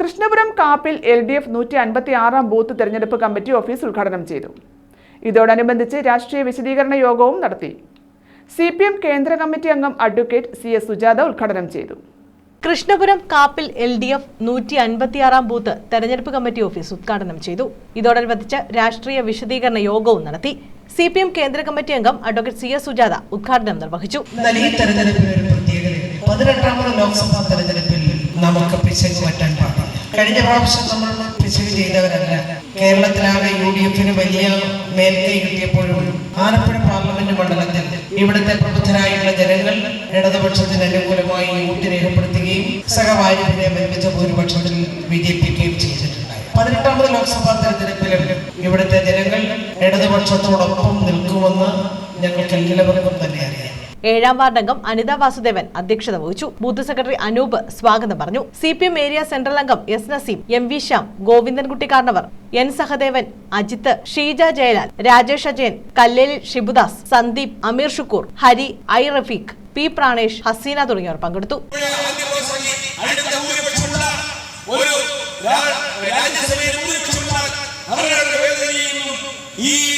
Krishnapuram Kappil L D F നൂറ്റി അൻപത്തി ആറാം ബൂത്ത് തെരഞ്ഞെടുപ്പ് കമ്മിറ്റി ഓഫീസ് ഉദ്ഘാടനം ചെയ്തു. ഇതോടനുബന്ധിച്ച് രാഷ്ട്രീയ വിശദീകരണ യോഗവും നടത്തി. സി പി എം കേന്ദ്ര കമ്മിറ്റി അംഗം അഡ്വക്കേറ്റ് സി എസ് സുജാത ഉദ്ഘാടനം ചെയ്തു. Krishnapuram Kappil L D F നൂറ്റി അൻപത്തിയാറാം ബൂത്ത് തെരഞ്ഞെടുപ്പ് കമ്മിറ്റി ഓഫീസ് ഉദ്ഘാടനം ചെയ്തു. ഇതോടനുബന്ധിച്ച് രാഷ്ട്രീയ വിശദീകരണ യോഗവും നടത്തി. സി പി എം കേന്ദ്ര കമ്മിറ്റി അംഗം അഡ്വക്കേറ്റ് സി എസ് സുജാത ഉദ്ഘാടനം നിർവഹിച്ചു. പതിനെട്ടാമത് ലോക്സഭാ തെരഞ്ഞെടുപ്പിൽ നമുക്ക് പിശക് പറ്റാൻ പാടില്ല. കഴിഞ്ഞ പ്രാവശ്യം നമ്മൾ പിശക് ചെയ്തവരല്ല. കേരളത്തിലാകെ യു ഡി എഫിന് വലിയ മേൽക്കൈ കിട്ടിയപ്പോഴും ആലപ്പുഴ പാർലമെന്റ് മണ്ഡലത്തിൽ ഇവിടുത്തെ പ്രബുദ്ധരായിട്ടുള്ള ജനങ്ങൾ ഇടതുപക്ഷത്തിന് അനുകൂലമായി വോട്ട് രേഖപ്പെടുത്തുകയും സഹവാര്യത്തിനെ ബന്ധിച്ച ഭൂരിപക്ഷത്തിൽ വിജയിപ്പിക്കുകയും ചെയ്തിട്ടുണ്ടായി. പതിനെട്ടാമത് ലോക്സഭാ തെരഞ്ഞെടുപ്പിലും ഇവിടുത്തെ ജനങ്ങൾ ഇടതുപക്ഷത്തോടൊപ്പം നിൽക്കുമെന്ന് ഞങ്ങൾക്ക് എല്ലാവർക്കും തന്നെ അറിയാം. ഏഴാം വാർഡംഗം അനിത വാസുദേവൻ അധ്യക്ഷത വഹിച്ചു. ബൂത്ത് സെക്രട്ടറി അനൂപ് സ്വാഗതം പറഞ്ഞു. സി ഏരിയ സെൻട്രൽ അംഗം S Naseem M V Shyam Govindankutty Karnavar N Sahadevan Ajith Sheeja Jayalal Rajesh Ajayan Kallelil Shibudas Sandeep Ameer Shukkoor Hari I Rafeeq P Pranesh Haseena തുടങ്ങിയവർ പങ്കെടുത്തു. ഒരു ഈ